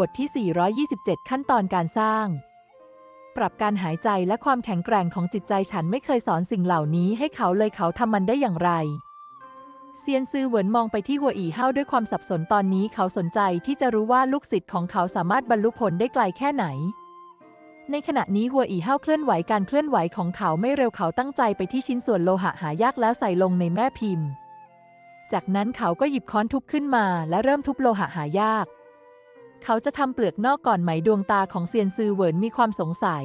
บทที่ 427 ขั้นตอนการสร้าง ปรับการหายใจและความแข็งแกร่งของจิตใจฉันไม่เคยสอนสิ่งเหล่านี้ให้เขาเลยเขาทำมันได้อย่างไร เซียนซือเหวินมองไปที่หัวอีเฮาด้วยความสับสนตอนนี้เขาสนใจที่จะรู้ว่าลูกศิษย์ของเขาสามารถบรรลุผลได้ไกลแค่ไหน ในขณะนี้หัวอีเฮาเคลื่อนไหวการเคลื่อนไหวของเขาไม่เร็วเขาตั้งใจไปที่ชิ้นส่วนโลหะหายากแล้วใส่ลงในแม่พิมพ์ จากนั้นเขาก็หยิบค้อนทุบขึ้นมาและเริ่มทุบโลหะหายาก เขาจะทำเปลือกนอกก่อนไหมดวงตาของเซียนซือเหวินมีความสงสัย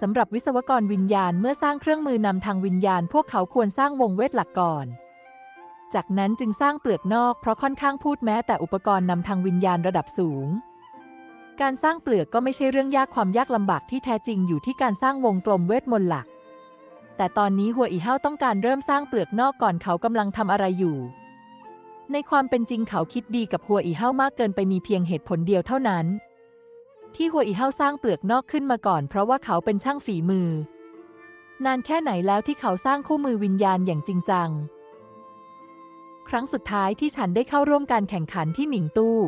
สำหรับวิศวกรวิญญาณเมื่อสร้างเครื่องมือนำทางวิญญาณ พวกเขาควรสร้างวงเวทหลักก่อน จากนั้นจึงสร้างเปลือกนอกเพราะค่อนข้างพูดแม้แต่อุปกรณ์นำทางวิญญาณระดับสูง การสร้างเปลือกก็ไม่ใช่เรื่องยากความยากลำบากที่แท้จริงอยู่ที่การสร้างวงกลมเวทมนต์หลัก แต่ตอนนี้หัวอีเฮาต้องการเริ่มสร้างเปลือกนอกก่อนเขากำลังทำอะไรอยู่ ในความเป็นจริงเขาคิดดีกับหัวอีเฮามากเกินไปมีเพียงเหตุผลเดียวเท่านั้น ที่หัวอีเฮาสร้างเปลือกนอกขึ้นมาก่อน เพราะว่าเขาเป็นช่างฝีมือ นานแค่ไหนแล้วที่เขาสร้างคู่มือวิญญาณอย่างจริงจัง ครั้งสุดท้ายที่ฉันได้เข้าร่วมการแข่งขันที่หมิงตู้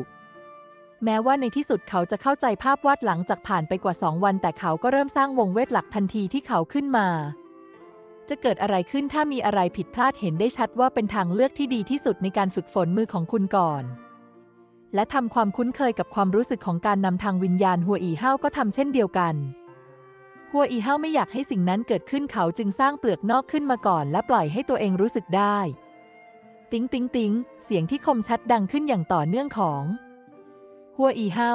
แม้ว่าในที่สุดเขาจะเข้าใจภาพวาดหลังจากผ่านไปกว่าสองวัน แต่เขาก็เริ่มสร้างวงเวทหลักทันทีที่เขาขึ้นมา จะเกิดอะไรขึ้นถ้ามีอะไรผิดพลาดเห็นได้ชัดว่าเป็นทางเลือกที่ดีที่สุดในการฝึกฝนมือของคุณก่อน และทำความคุ้นเคยกับความรู้สึกของการนำทางวิญญาณหัวอีเฮาก็ทำเช่นเดียวกัน หัวอีเฮาไม่อยากให้สิ่งนั้นเกิดขึ้นเขาจึงสร้างเปลือกนอกขึ้นมาก่อน และปล่อยให้ตัวเองรู้สึกได้ ติ๊งติ๊งติ๊งเสียงที่คมชัดดังขึ้นอย่างต่อเนื่องของหัวอีเฮา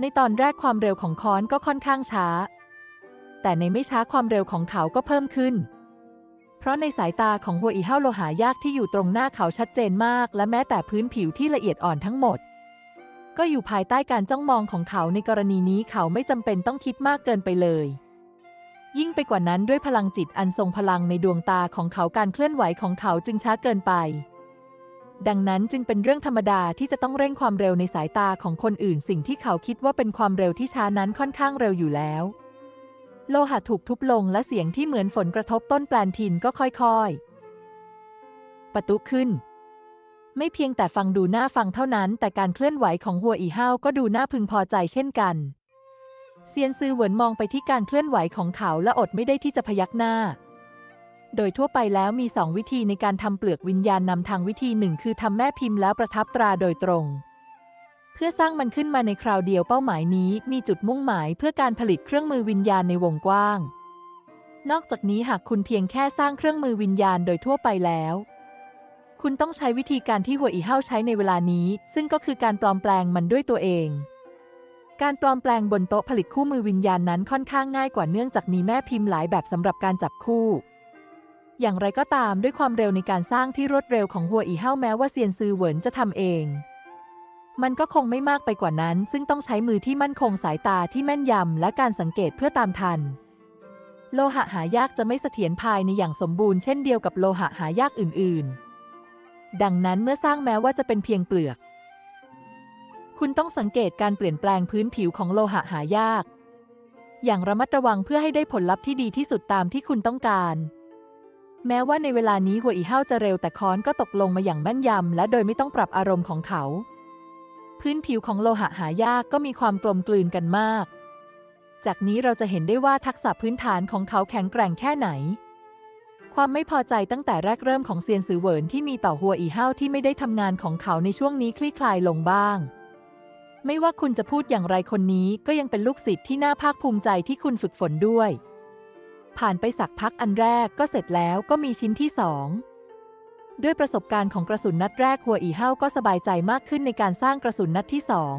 ในตอนแรกความเร็วของค้อนก็ค่อนข้างช้า แต่ในไม่ช้าความเร็วของเขาก็เพิ่มขึ้น เพราะในสายตาของหัวอีเฮาโลหายากที่อยู่ตรงหน้าเขาชัดเจนมาก และแม้แต่พื้นผิวที่ละเอียดอ่อนทั้งหมด ก็อยู่ภายใต้การจ้องมองของเขาในกรณีนี้เขาไม่จำเป็นต้องคิดมากเกินไปเลยยิ่งไปกว่านั้นด้วยพลังจิตอันทรงพลังในดวงตาของเขาการเคลื่อนไหวของเขาจึงช้าเกินไป ดังนั้นจึงเป็นเรื่องธรรมดาที่จะต้องเร่งความเร็วในสายตาของคนอื่น สิ่งที่เขาคิดว่าเป็นความเร็วที่ช้านั้นค่อนข้างเร็วอยู่แล้ว โลหะถูกทุบลงและเสียงที่เหมือนฝนกระทบต้นแปลนทินก็ค่อยๆ ประตุขึ้น ไม่เพียงแต่ฟังดูน่าฟังเท่านั้น แต่การเคลื่อนไหวของหัวอีเฮาวก็ดูน่าพึงพอใจเช่นกัน เซียนซือเหวินมองไปที่การเคลื่อนไหวของเขาและอดไม่ได้ที่จะพยักหน้า โดยทั่วไปแล้วมีสองวิธีในการทำเปลือกวิญญาณนำทางวิธีหนึ่งคือทำแม่พิมพ์แล้วประทับตราโดยตรง พื่อสร้างมันขึ้นมาในคราวเดียวเป้าหมายนี้มีจุดมุ่งหมายเพื่อการผลิตเครื่องมือวิญญาณในวงกว้าง นอกจากนี้หากคุณเพียงแค่สร้างเครื่องมือวิญญาณโดยทั่วไปแล้ว คุณต้องใช้วิธีการที่หัวอีเฮาใช้ในเวลานี้ ซึ่งก็คือการปลอมแปลงมันด้วยตัวเอง การปลอมแปลงบนโต๊ะผลิตคู่มือวิญญาณนั้นค่อนข้างง่ายกว่าเนื่องจากมีแม่พิมพ์หลายแบบสำหรับการจับคู่อย่างไรก็ตามด้วยความเร็วในการสร้างที่รวดเร็วของหัวอีเฮาแม้ว่าเซียนซือเหวินจะทำเอง มันก็คงไม่มากไปกว่านั้น ซึ่งต้องใช้มือที่มั่นคงสายตาที่แม่นยำและการสังเกตเพื่อตามทัน โลหะหายากจะไม่เสถียรภายในอย่างสมบูรณ์เช่นเดียวกับโลหะหายากอื่น ๆ ดังนั้นเมื่อสร้างแม้ว่าจะเป็นเพียงเปลือก คุณต้องสังเกตการเปลี่ยนแปลงพื้นผิวของโลหะหายาก อย่างระมัดระวังเพื่อให้ได้ผลลัพธ์ที่ดีที่สุดตามที่คุณต้องการแม้ว่าในเวลานี้หัวอีเฮาจะเร็วแต่ค้อนก็ตกลงมาอย่างแม่นยำและโดยไม่ต้องปรับอารมณ์ของเขา พื้นผิวของโลหะหายากก็มีความกลมกลืนกันมาก จากนี้เราจะเห็นได้ว่าทักษะพื้นฐานของเขาแข็งแกร่งแค่ไหน ความไม่พอใจตั้งแต่แรกเริ่มของเซียนซือเหวินที่มีต่อหัวอีเฮาที่ไม่ได้ทำงานของเขาในช่วงนี้คลี่คลายลงบ้าง ไม่ว่าคุณจะพูดอย่างไรคนนี้ก็ยังเป็นลูกศิษย์ที่น่าภาคภูมิใจที่คุณฝึกฝนด้วย ผ่านไปสักพักอันแรกก็เสร็จแล้วก็มีชิ้นที่สอง ด้วยประสบการณ์ของกระสุนนัดแรกหัวอีเฮาก็สบายใจมากขึ้นในการสร้างกระสุนนัดที่สอง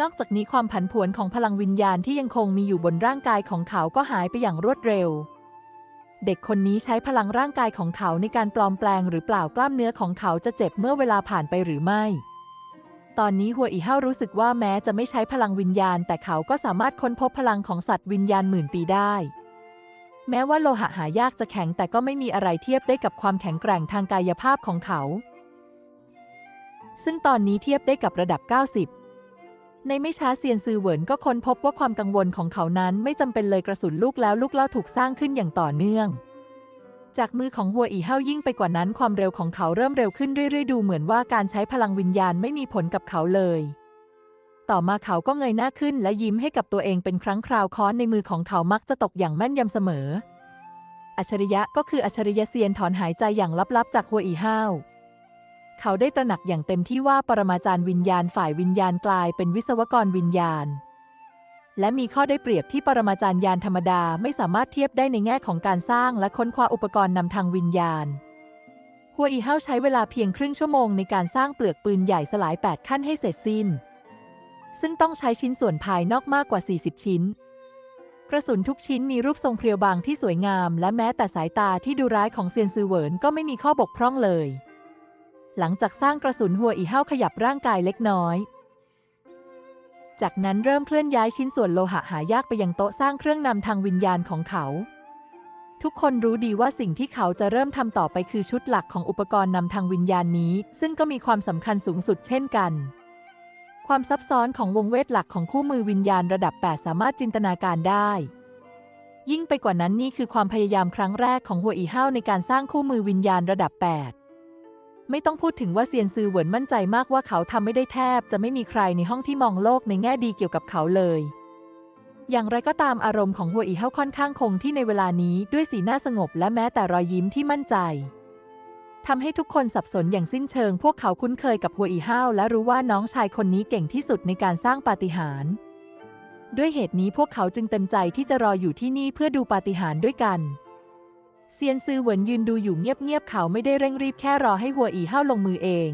นอกจากนี้ความผันผวนของพลังวิญญาณที่ยังคงมีอยู่บนร่างกายของเขาก็หายไปอย่างรวดเร็ว เด็กคนนี้ใช้พลังร่างกายของเขาในการปลอมแปลงหรือเปล่ากล้ามเนื้อของเขาจะเจ็บเมื่อเวลาผ่านไปหรือไม่ ตอนนี้หัวอีเฮารู้สึกว่าแม้จะไม่ใช้พลังวิญญาณ แต่เขาก็สามารถค้นพบพลังของสัตว์วิญญาณหมื่นปีได้ แม้ว่าโลหะหายากจะแข็งแต่ก็ไม่มีอะไรเทียบได้กับความแข็งแกร่งทางกายภาพของเขา ซึ่งตอนนี้เทียบได้กับระดับ 90 ในไม่ช้าเซียนซือเหวินก็ค้นพบว่าความกังวลของเขานั้นไม่จำเป็นเลยกระสุนลูกแล้วลูกเล่าถูกสร้างขึ้นอย่างต่อเนื่อง จากมือของหัวอีเฮายิ่งไปกว่านั้นความเร็วของเขาเริ่มเร็วขึ้นเรื่อยๆดูเหมือนว่าการใช้พลังวิญญาณไม่มีผลกับเขาเลย ต่อมาเขาก็เงยหน้าขึ้นและยิ้มให้กับตัวเองเป็นครั้งคราวค้อนในมือของเขามักจะตกอย่างแม่นยำเสมอ อัจฉริยะก็คืออัจฉริยะเซียนถอนหายใจอย่างลับๆจากหัวอีห้าวเขาได้ตระหนักอย่างเต็มที่ว่าปรมาจารย์วิญญาณฝ่ายวิญญาณกลายเป็นวิศวกรวิญญาณ และมีข้อได้เปรียบที่ปรมาจารย์ยานธรรมดาไม่สามารถเทียบได้ในแง่ของการสร้างและค้นคว้าอุปกรณ์นำทางวิญญาณหัวอีเฮาใช้เวลาเพียงครึ่งชั่วโมงในการสร้างเปลือกปืนใหญ่สลาย 8 ขั้นให้เสร็จสิ้น ซึ่งต้องใช้ชิ้นส่วนภายนอกมากกว่า 40 ชิ้น กระสุนทุกชิ้นมีรูปทรงเพรียวบางที่สวยงาม และแม้แต่สายตาที่ดูร้ายของเซียนซือเหวินก็ไม่มีข้อบกพร่องเลย หลังจากสร้างกระสุนหัวอีเฮาขยับร่างกายเล็กน้อย จากนั้นเริ่มเคลื่อนย้ายชิ้นส่วนโลหะหายากไปยังโต๊ะสร้างเครื่องนำทางวิญญาณของเขาทุกคนรู้ดีว่าสิ่งที่เขาจะเริ่มทำต่อไปคือชุดหลักของอุปกรณ์นำทางวิญญาณนี้ ซึ่งก็มีความสำคัญสูงสุดเช่นกัน ความซับซ้อนของวงเวทหลักของคู่มือวิญญาณระดับ 8 สามารถจินตนาการได้ ยิ่งไปกว่านั้นนี่คือความพยายามครั้งแรกของหัวอีเฮาวในการสร้างคู่มือวิญญาณระดับ 8 ไม่ต้องพูดถึงว่าเซียนซือเหวินมั่นใจมากว่าเขาทำไม่ได้แทบ จะไม่มีใครในห้องที่มองโลกในแง่ดีเกี่ยวกับเขาเลยอย่างไรก็ตามอารมณ์ของหัวอีเฮาค่อนข้างคงที่ในเวลานี้ด้วยสีหน้าสงบและแม้แต่รอยยิ้มที่มั่นใจ ทำให้ทุกคนสับสนอย่างสิ้นเชิง พวกเขาคุ้นเคยกับหัวอีเฮาวและรู้ว่าน้องชายคนนี้เก่งที่สุดในการสร้างปาฏิหาริย์ด้วยเหตุนี้พวกเขาจึงเต็มใจที่จะรออยู่ที่นี่เพื่อดูปาฏิหาริย์ด้วยกันเซียนซือเหวินยืนดูอยู่เงียบๆเขาไม่ได้เร่งรีบแค่รอให้หัวอีเฮาลงมือเอง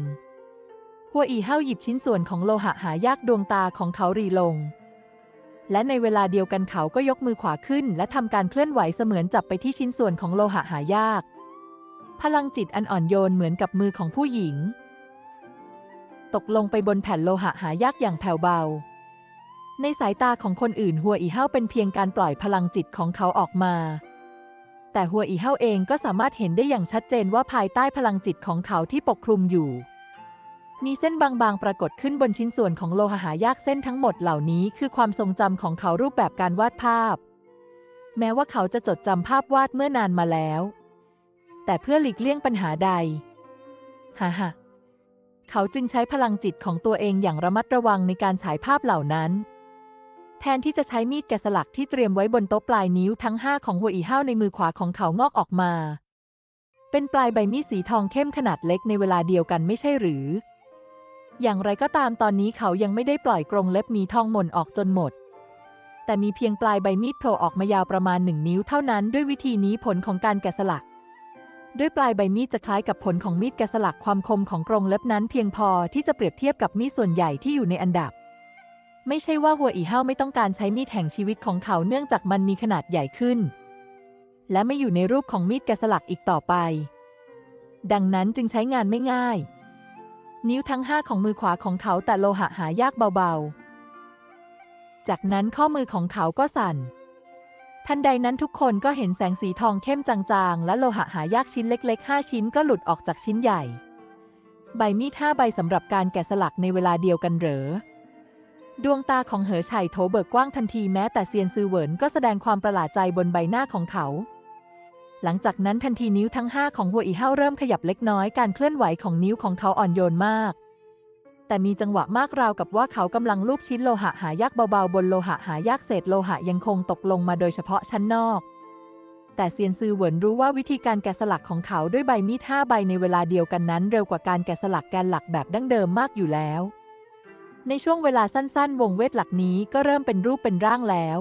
หัวอีเฮาหยิบชิ้นส่วนของโลหะหายากดวงตาของเขารีลง และในเวลาเดียวกันเขาก็ยกมือขวาขึ้น และทำการเคลื่อนไหวเสมือนจับไปที่ชิ้นส่วนของโลหะหายาก พลังจิตอันอ่อนโยนเหมือนกับมือของผู้หญิง ตกลงไปบนแผ่นโลหะหายากอย่างแผ่วเบา ในสายตาของคนอื่นหัวอีเฮาเป็นเพียงการปล่อยพลังจิตของเขาออกมา แต่หัวอีเฮาเองก็สามารถเห็นได้อย่างชัดเจนว่าภายใต้พลังจิตของเขาที่ปกคลุมอยู่ มีเส้นบางๆปรากฏขึ้นบนชิ้นส่วนของโลหะหายากเส้นทั้งหมดเหล่านี้คือความทรงจำของเขารูปแบบการวาดภาพ แม้ว่าเขาจะจดจำภาพวาดเมื่อนานมาแล้ว แต่เพื่อหลีกเลี่ยงปัญหาใดฮ่าฮ่าเขาจึงใช้พลังจิตของตัวเองอย่างระมัดระวังในการฉายภาพเหล่านั้น แทนที่จะใช้มีดแกะสลักที่เตรียมไว้บนโต๊ะปลายนิ้วทั้งห้าของหัวอีห้าวในมือขวาของเขางอกออกมา เป็นปลายใบมีดสีทองเข้มขนาดเล็กในเวลาเดียวกันไม่ใช่หรือ อย่างไรก็ตามตอนนี้เขายังไม่ได้ปล่อยกรงเล็บมีทองหม่นออกจนหมด แต่มีเพียงปลายใบมีดโผล่ออกมายาวประมาณหนึ่งนิ้วเท่านั้นด้วยวิธีนี้ผลของการแกะสลัก ด้วยปลายใบมีดจะคล้ายกับผลของมีดแกะสลักความคมของกรงเล็บนั้นเพียงพอที่จะเปรียบเทียบกับมีดส่วนใหญ่ที่อยู่ในอันดับ ไม่ใช่ว่าหัวอีเฮาไม่ต้องการใช้มีดแห่งชีวิตของเขาเนื่องจากมันมีขนาดใหญ่ขึ้น และไม่อยู่ในรูปของมีดแกะสลักอีกต่อไป ดังนั้นจึงใช้งานไม่ง่าย นิ้วทั้งห้าของมือขวาของเขาแต่โลหะหายากเบาๆ จากนั้นข้อมือของเขาก็สั่น ทันใดนั้นทุกคนก็เห็นแสงสีทองเข้มจางๆ และโลหะหายากชิ้นเล็กๆ 5 ชิ้นก็หลุดออกจากชิ้นใหญ่ ใบมีดห้าใบสำหรับการแกะสลักในเวลาเดียวกันเหรอ ดวงตาของเหอไฉโถเบิกกว้างทันทีแม้แต่เซียนซือเหวินก็แสดงความประหลาดใจบนใบหน้าของเขา หลังจากนั้นทันทีนิ้วทั้งห้าของหัวอีเฮาเริ่มขยับเล็กน้อยการเคลื่อนไหวของนิ้วของเขาอ่อนโยนมาก แต่มีจังหวะมากราวกับว่าเขากำลังลูบชิ้นโลหะหายากเบาๆ บนโลหะหายากเศษโลหะยังคงตกลงมาโดยเฉพาะชั้นนอก แต่เซียนซือเหวินรู้ว่าวิธีการแกะสลักของเขาด้วยใบมีดห้าใบในเวลาเดียวกันนั้นเร็วกว่าการแกะสลักแกนหลักแบบดั้งเดิมมากอยู่แล้ว ในช่วงเวลาสั้นๆ วงเวทหลักนี้ก็เริ่มเป็นรูปเป็นร่างแล้ว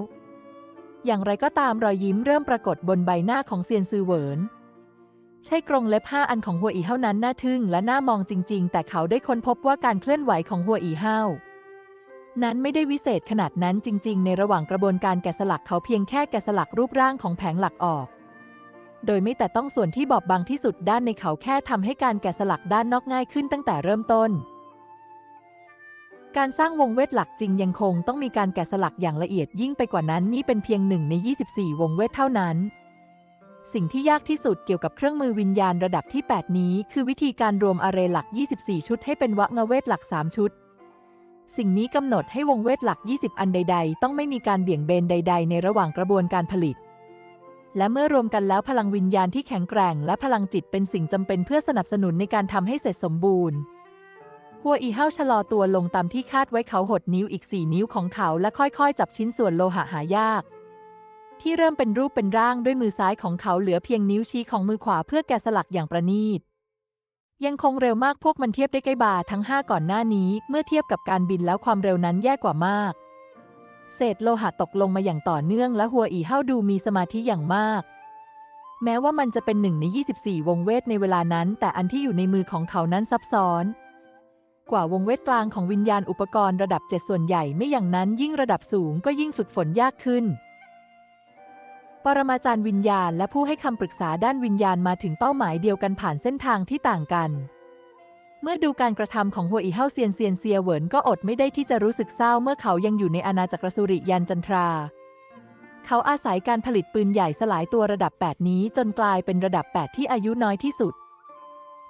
อย่างไรก็ตามรอยยิ้มเริ่มปรากฏบนใบหน้าของเซียนซือเหวิน ใช่กรงเล็บห้าอันของหัวอีเฮานั้นน่าทึ่งและน่ามองจริง ๆ แต่เขาได้ค้นพบว่าการเคลื่อนไหวของหัวอีเฮานั้นไม่ได้วิเศษขนาดนั้นจริง ๆ ในระหว่างกระบวนการแกะสลักเขาเพียงแค่แกะสลักรูปร่างของแผงหลักออก โดยไม่แต่ต้องส่วนที่บอบบางที่สุดด้านในเขาแค่ทำให้การแกะสลักด้านนอกง่ายขึ้นตั้งแต่เริ่มต้น การสร้างวงเวทหลักจริงยังคงต้องมีการแกะสลักอย่างละเอียดยิ่งไปกว่านั้นนี่เป็นเพียงหนึ่งใน 24 วงเวทเท่านั้น สิ่งที่ยากที่สุดเกี่ยวกับเครื่องมือวิญญาณระดับที่ 8 นี้ คือวิธีการรวมอาเรหลัก 24 ชุดให้เป็นวะงเวทหลัก 3 ชุด สิ่งนี้กำหนดให้วงเวทหลัก 20 อันใด ๆ ต้องไม่มีการเบี่ยงเบนใด ๆ ในระหว่างกระบวนการผลิต และเมื่อรวมกันแล้วพลังวิญญาณที่แข็งแกร่ง และพลังจิตเป็นสิ่งจำเป็นเพื่อสนับสนุนในการทำให้เสร็จสมบูรณ์หัวอีเฮาชะลอตัวลงตามที่คาดไว้เขาหดนิ้วอีกสี่นิ้วของเขาและค่อยๆ จับชิ้นส่วนโลหะหายาก ที่เริ่มเป็นรูปเป็นร่างด้วยมือซ้ายของเขาเหลือเพียงนิ้วชี้ของมือขวาเพื่อแกะสลักอย่างประณีต ยังคงเร็วมากพวกมันเทียบได้ใกล้บาทั้งห้าก่อนหน้านี้ เมื่อเทียบกับการบินแล้วความเร็วนั้นแย่กว่ามาก เศษโลหะตกลงมาอย่างต่อเนื่องและหัวอีเฮาดูมีสมาธิอย่างมาก แม้ว่ามันจะเป็นหนึ่งใน 24 วงเวทในเวลานั้น แต่อันที่อยู่ในมือของเขานั้นซับซ้อนกว่าวงเวทกลางของวิญญาณอุปกรณ์ระดับ 7 ส่วนใหญ่ไม่อย่างนั้นยิ่งระดับสูงก็ยิ่งฝึกฝนยากขึ้น ปรมาจารย์วิญญาณและผู้ให้คำปรึกษาด้านวิญญาณมาถึงเป้าหมายเดียวกันผ่านเส้นทางที่ต่างกัน เมื่อดูการกระทำของหัวอีเฮาเซียนเซียนเซียเหวินก็อดไม่ได้ที่จะรู้สึกเศร้าเมื่อเขายังอยู่ในอาณาจักรสุริยันจันทรา เขาอาศัยการผลิตปืนใหญ่สลายตัวระดับ 8 นี้จนกลายเป็นระดับ 8 ที่อายุน้อยที่สุด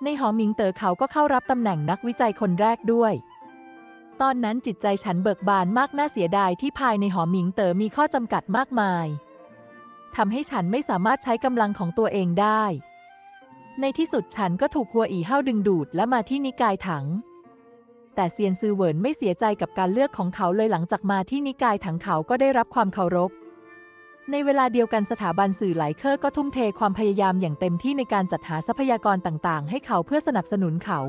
ในหอหมิงเต๋อเขาก็เข้ารับตำแหน่งนักวิจัยคนแรกด้วยตอนนั้นจิตใจฉันเบิกบานมากน่าเสียดายที่ภายในหอหมิงเต๋อมีข้อจำกัดมากมาย ทำให้ฉันไม่สามารถใช้กำลังของตัวเองได้ ในที่สุดฉันก็ถูกหัวอีเห้าดึงดูดและมาที่นิกายถัง แต่เซียนซือเหวินไม่เสียใจกับการเลือกของเขาเลยหลังจากมาที่นิกายถังเขาก็ได้รับความเคารพ ในเวลาเดียวกันสถาบันสื่อหลายเคอร์ก็ทุ่มเทความพยายามอย่างเต็มที่ในการจัดหาทรัพยากรต่างๆ ให้เขาเพื่อสนับสนุนเขา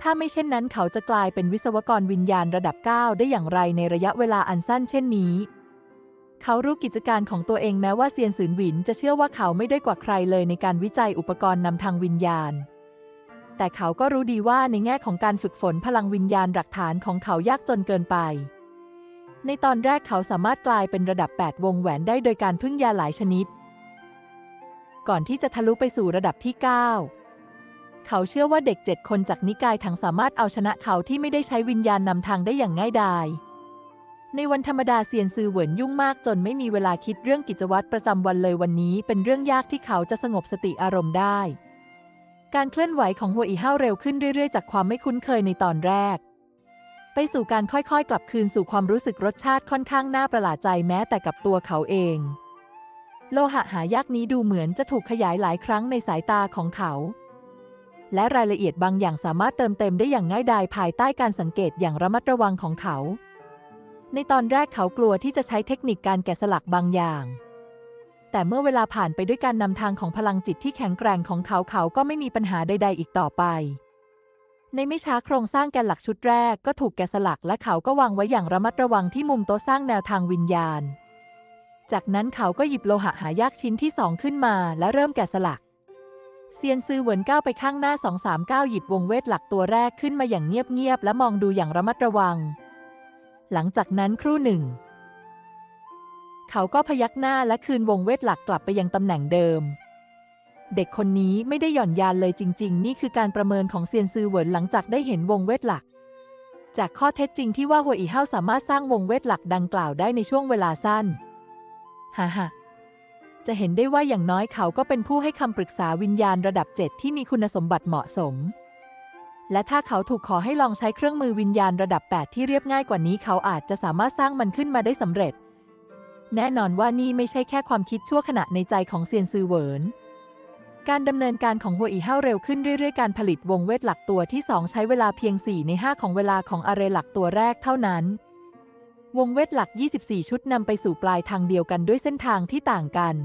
ถ้าไม่เช่นนั้นเขาจะกลายเป็นวิศวกรวิญญาณระดับ 9 ได้อย่างไรในระยะเวลาอันสั้นเช่นนี้ เขารู้กิจการของตัวเองแม้ว่าเซียนสืนหวินจะเชื่อว่าเขาไม่ได้กว่าใครเลยในการวิจัยอุปกรณ์นำทางวิญญาณ แต่เขาก็รู้ดีว่าในแง่ของการฝึกฝนพลังวิญญาณหลักฐานของเขายากจนเกินไป ในตอนแรกเขาสามารถกลายเป็นระดับ 8 วงแหวนได้โดยการพึ่งยาหลายชนิด ก่อนที่จะทะลุไปสู่ระดับที่ 9 เขาเชื่อว่าเด็กเจ็ดคนจากนิกายถังสามารถเอาชนะเขาที่ไม่ได้ใช้วิญญาณนำทางได้อย่างง่ายดาย ในวันธรรมดาเซียนซือเหวินยุ่งมากจนไม่มีเวลาคิดเรื่องกิจวัตรประจำวันเลยวันนี้ เป็นเรื่องยากที่เขาจะสงบสติอารมณ์ได้ การเคลื่อนไหวของหัวอีห้าวเร็วขึ้นเรื่อย ๆ จากความไม่คุ้นเคยในตอนแรก ไปสู่การค่อยๆ กลับคืนสู่ความรู้สึกรสชาติค่อนข้างน่าประหลาดใจแม้แต่กับตัวเขาเอง โลหะหายากนี้ดูเหมือนจะถูกขยายหลายครั้งในสายตาของเขา และรายละเอียดบางอย่างสามารถเติมเต็มได้อย่างง่ายดายภายใต้การสังเกตอย่างระมัดระวังของเขา ในตอนแรกเขากลัวที่จะใช้เทคนิคการแกะสลักบางอย่าง แต่เมื่อเวลาผ่านไปด้วยการนำทางของพลังจิตที่แข็งแกร่งของเขาเขาก็ไม่มีปัญหาใด ๆ อีกต่อไป ในไม่ช้าโครงสร้างแกนหลักชุดแรกก็ถูกแกะสลักและเขาก็วางไว้อย่างระมัดระวังที่มุมโต๊ะสร้างแนวทางวิญญาณ จากนั้นเขาก็หยิบโลหะหายากชิ้นที่สองขึ้นมาและเริ่มแกะสลักเซียนซือเหวินก้าวไปข้างหน้าสองสามก้าวหยิบวงเวทหลักตัวแรกขึ้นมาอย่างเงียบๆและมองดูอย่างระมัดระวัง หลังจากนั้นครู่หนึ่ง เขาก็พยักหน้าและคืนวงเวทหลักกลับไปยังตำแหน่งเดิม เด็กคนนี้ไม่ได้หย่อนยานเลยจริง ๆ นี่คือการประเมินของเซียนซือเหวินหลังจากได้เห็นวงเวทหลัก จากข้อเท็จจริงที่ว่าหัวอีเฮาสามารถสร้างวงเวทหลักดังกล่าวได้ในช่วงเวลาสั้นฮ่าฮ่าจะเห็นได้ว่าอย่างน้อยเขาก็เป็นผู้ให้คำปรึกษาวิญญาณระดับ7ที่มีคุณสมบัติเหมาะสม และถ้าเขาถูกขอให้ลองใช้เครื่องมือวิญญาณระดับ 8 ที่เรียบง่ายกว่านี้เขาอาจจะสามารถสร้างมันขึ้นมาได้สำเร็จ แน่นอนว่านี่ไม่ใช่แค่ความคิดชั่วขณะในใจของเซียนซือเหวินการดำเนินการของหัวอีเฮาเร็วขึ้นเรื่อยๆ การผลิตวงเวทหลักตัวที่ 2 ใช้เวลาเพียง 4 ใน 5 ของเวลาของอาเรหลักตัวแรกเท่านั้น วงเวทหลัก 24 ชุดนำไปสู่ปลายทางเดียวกันด้วยเส้นทางที่ต่างกัน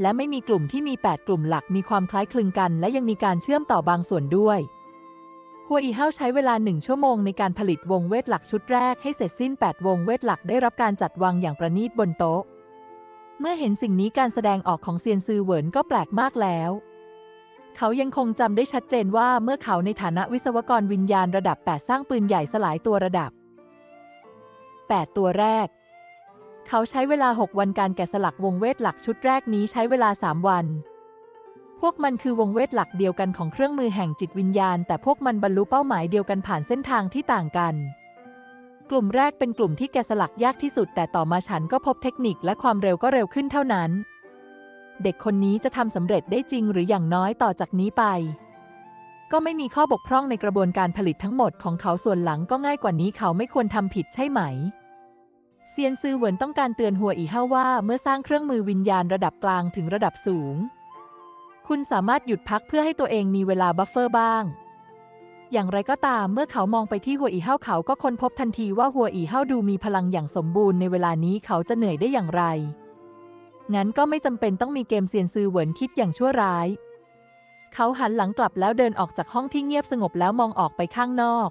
และไม่มีกลุ่มที่มี 8 กลุ่มหลักมีความคล้ายคลึงกัน และยังมีการเชื่อมต่อบางส่วนด้วย หัวอีเฮาใช้เวลาหนึ่งชั่วโมงในการผลิตวงเวทหลักชุดแรกให้เสร็จสิ้น 8 วงเวทหลักได้รับการจัดวางอย่างประณีตบนโต๊ะ เมื่อเห็นสิ่งนี้การแสดงออกของเซียนซือเหวินก็แปลกมากแล้ว เขายังคงจำได้ชัดเจนว่าเมื่อเขาในฐานะวิศวกรวิญญาณระดับ 8 สร้างปืนใหญ่สลายตัวระดับ 8 ตัวแรก เขาใช้เวลา 6 วันการแกะสลักวงเวทหลักชุดแรกนี้ใช้เวลา 3 วัน วกมันคือวงเวทหลักเดียวกันของเครื่องมือแห่งจิตวิญญาณ แต่พวกมันบรรลุเป้าหมายเดียวกันผ่านเส้นทางที่ต่างกัน กลุ่มแรกเป็นกลุ่มที่แกะสลักยากที่สุด แต่ต่อมาฉันก็พบเทคนิคและความเร็วก็เร็วขึ้นเท่านั้น เด็กคนนี้จะทำสำเร็จได้จริงหรืออย่างน้อยต่อจากนี้ไป ก็ไม่มีข้อบกพร่องในกระบวนการผลิตทั้งหมดของเขาส่วนหลังก็ง่ายกว่านี้เขาไม่ควรทำผิดใช่ไหมเซียนซือเหวินต้องการเตือนหัวอีเฮาว่าเมื่อสร้างเครื่องมือวิญญาณระดับกลางถึงระดับสูง คุณสามารถหยุดพักเพื่อให้ตัวเองมีเวลาบัฟเฟอร์บ้าง อย่างไรก็ตามเมื่อเขามองไปที่หัวอีเฮาเขาก็ค้นพบทันทีว่าหัวอีเฮาดูมีพลังอย่างสมบูรณ์ในเวลานี้เขาจะเหนื่อยได้อย่างไร งั้นก็ไม่จำเป็นต้องมีเกมเซียนซือเหวินคิดอย่างชั่วร้าย เขาหันหลังกลับแล้วเดินออกจากห้องที่เงียบสงบแล้วมองออกไปข้างนอก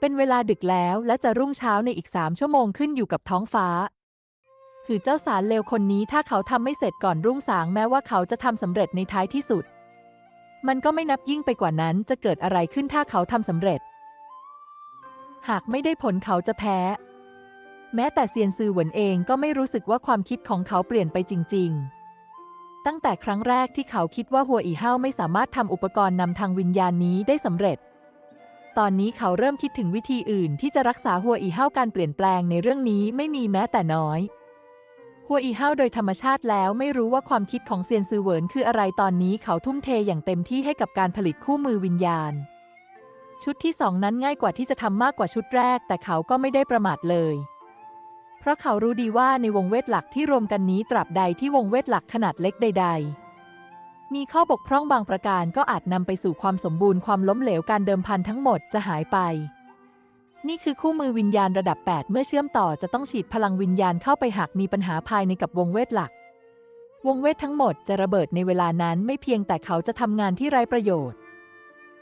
เป็นเวลาดึกแล้วและจะรุ่งเช้าในอีกสามชั่วโมงขึ้นอยู่กับท้องฟ้า หือเจ้าสารเลวคนนี้ถ้าเขาทำไม่เสร็จก่อนรุ่งสางแม้ว่าเขาจะทำสำเร็จในท้ายที่สุด มันก็ไม่นับยิ่งไปกว่านั้นจะเกิดอะไรขึ้นถ้าเขาทำสำเร็จ หากไม่ได้ผลเขาจะแพ้ แม้แต่เซียนซือหวนเองก็ไม่รู้สึกว่าความคิดของเขาเปลี่ยนไปจริง ๆ ตั้งแต่ครั้งแรกที่เขาคิดว่าหัวอีเห้าไม่สามารถทำอุปกรณ์นำทางวิญญาณนี้ได้สำเร็จตอนนี้เขาเริ่มคิดถึงวิธีอื่นที่จะรักษาหัวอีเห้าการเปลี่ยนแปลงในเรื่องนี้ไม่มีแม้แต่น้อย หัวอีเห้าโดยธรรมชาติแล้วไม่รู้ว่าความคิดของเซียนซือเหวินคืออะไรตอนนี้เขาทุ่มเทอย่างเต็มที่ให้กับการผลิตคู่มือวิญญาณ ชุดที่สองนั้นง่ายกว่าที่จะทำมากกว่าชุดแรก แต่เขาก็ไม่ได้ประมาทเลย เพราะเขารู้ดีว่าในวงเวทหลักที่รวมกันนี้ตราบใดที่วงเวทหลักขนาดเล็กใด ๆ มีข้อบกพร่องบางประการก็อาจนำไปสู่ความสมบูรณ์ความล้มเหลวการเดิมพันทั้งหมดจะหายไป นี่คือคู่มือวิญญาณระดับ 8 เมื่อเชื่อมต่อจะต้องฉีดพลังวิญญาณเข้าไปหากมีปัญหาภายในกับวงเวทหลัก วงเวททั้งหมดจะระเบิดในเวลานั้นไม่เพียงแต่เขาจะทำงานที่ไร้ประโยชน์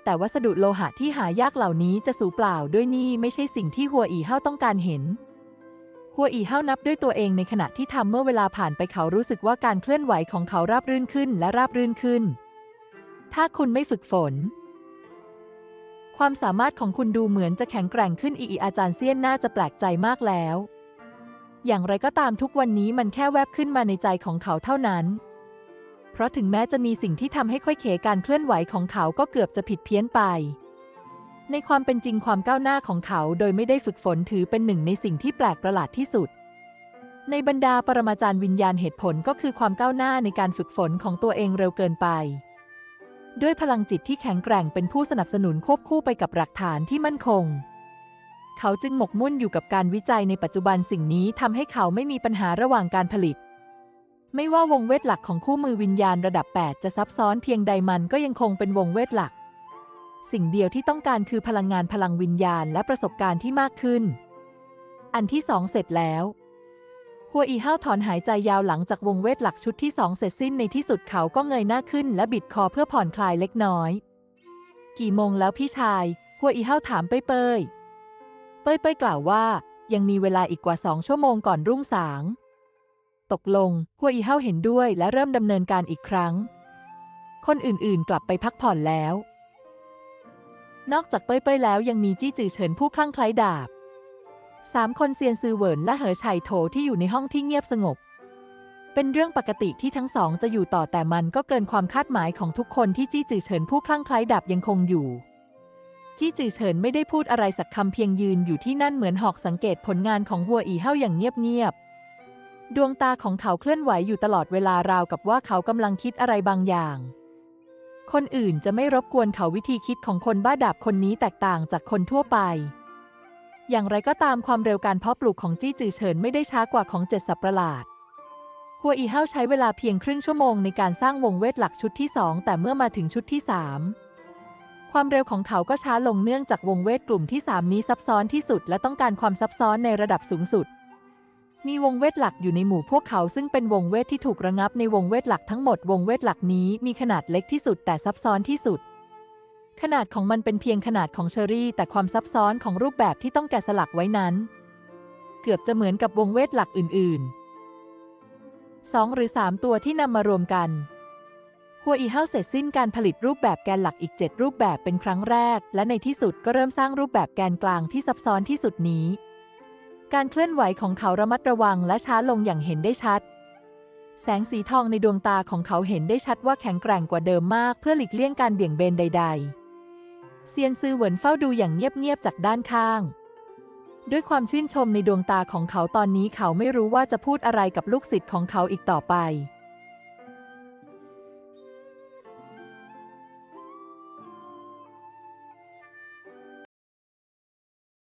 แต่วัสดุโลหะที่หายากเหล่านี้จะสูญเปล่าด้วยนี่ไม่ใช่สิ่งที่หัวอีเฮาต้องการเห็น หัวอีเฮานับด้วยตัวเองในขณะที่ทำเมื่อเวลาผ่านไปเขารู้สึกว่าการเคลื่อนไหวของเขาราบรื่นขึ้นและราบรื่นขึ้น ถ้าคุณไม่ฝึกฝน ความสามารถของคุณดูเหมือนจะแข็งแกร่งขึ้นอีอีอาจารย์เซียนน่าจะแปลกใจมากแล้ว อย่างไรก็ตามทุกวันนี้มันแค่แวบขึ้นมาในใจของเขาเท่านั้น เพราะถึงแม้จะมีสิ่งที่ทำให้ค่อยเขการเคลื่อนไหวของเขาก็เกือบจะผิดเพี้ยนไป ในความเป็นจริงความก้าวหน้าของเขาโดยไม่ได้ฝึกฝนถือเป็นหนึ่งในสิ่งที่แปลกประหลาดที่สุด ในบรรดาปรมาจารย์วิญญาณเหตุผลก็คือความก้าวหน้าในการฝึกฝนของตัวเองเร็วเกินไป ด้วยพลังจิตที่แข็งแกร่งเป็นผู้สนับสนุนควบคู่ไปกับหลักฐานที่มั่นคง เขาจึงหมกมุ่นอยู่กับการวิจัยในปัจจุบันสิ่งนี้ทำให้เขาไม่มีปัญหาระหว่างการผลิต ไม่ว่าวงเวทหลักของคู่มือวิญญาณระดับ 8 จะซับซ้อนเพียงใดมันก็ยังคงเป็นวงเวทหลัก สิ่งเดียวที่ต้องการคือพลังงานพลังวิญญาณและประสบการณ์ที่มากขึ้น อันที่สองเสร็จแล้ว หัวอีห้าวถอนหายใจยาวหลังจากวงเวทหลักชุดที่สองเสร็จสิ้นในที่สุดเขาก็เงยหน้าขึ้นและบิดคอเพื่อผ่อนคลายเล็กน้อย กี่โมงแล้วพี่ชาย หัวอีห้าวถามเป้ยเป้ยเป้ยเป้ยกล่าวว่า ยังมีเวลาอีกกว่าสองชั่วโมงก่อนรุ่งสาง ตกลงหัวอีห้าวเห็นด้วยและเริ่มดำเนินการอีกครั้ง คนอื่นๆ กลับไปพักผ่อนแล้ว นอกจากเป้ยเป้ยแล้วยังมีจี้จือเฉินผู้คลั่งไคล้ดาบ สามคนเซียนซือเหวินและเหอไฉโถที่อยู่ในห้องที่เงียบสงบ เป็นเรื่องปกติที่ทั้งสองจะอยู่ต่อแต่มันก็เกินความคาดหมายของทุกคนที่จี้จือเฉินผู้คลั่งไคล้ดาบยังคงอยู่ จี้จือเฉินไม่ได้พูดอะไรสักคำเพียงยืนอยู่ที่นั่นเหมือนหอกสังเกตผลงานของหัวอีเฮาอย่างเงียบๆดวงตาของเขาเคลื่อนไหวอยู่ตลอดเวลาราวกับว่าเขากำลังคิดอะไรบางอย่างคนอื่นจะไม่รบกวนเขาวิธีคิดของคนบ้าดาบคนนี้แตกต่างจากคนทั่วไป อย่างไรก็ตามความเร็วการเพาะปลูกของจี้จือเฉินไม่ได้ช้ากว่าของเจ็ดสับประหลาด หัวอีเฮาใช้เวลาเพียงครึ่งชั่วโมงในการสร้างวงเวทหลักชุดที่สองแต่เมื่อมาถึงชุดที่สามความเร็วของเขาก็ช้าลงเนื่องจากวงเวทกลุ่มที่สามนี้ซับซ้อนที่สุด และต้องการความซับซ้อนในระดับสูงสุด มีวงเวทหลักอยู่ในหมู่พวกเขาซึ่งเป็นวงเวทที่ถูกระงับในวงเวทหลักทั้งหมด วงเวทหลักนี้มีขนาดเล็กที่สุดแต่ซับซ้อนที่สุด ขนาดของมันเป็นเพียงขนาดของเชอรี่ แต่ความซับซ้อนของรูปแบบที่ต้องแกะสลักไว้นั้น เกือบจะเหมือนกับวงเวทหลักอื่นๆสองหรือสามตัวที่นำมารวมกัน หัวอีเฮาเสร็จสิ้นการผลิตรูปแบบแกนหลักอีก 7 รูปแบบเป็นครั้งแรก และในที่สุดก็เริ่มสร้างรูปแบบแกนกลางที่ซับซ้อนที่สุดนี้ การเคลื่อนไหวของเขาระมัดระวังและช้าลงอย่างเห็นได้ชัดแสงสีทองในดวงตาของเขาเห็นได้ชัดว่าแข็งแกร่งกว่าเดิมมากเพื่อหลีกเลี่ยงการเบี่ยงเบนใด ๆ เซียนซือเหวินเฝ้าดูอย่างเงียบๆจากด้านข้าง ด้วยความชื่นชมในดวงตาของเขาตอนนี้เขาไม่รู้ว่าจะพูดอะไรกับลูกศิษย์ของเขาอีกต่อไป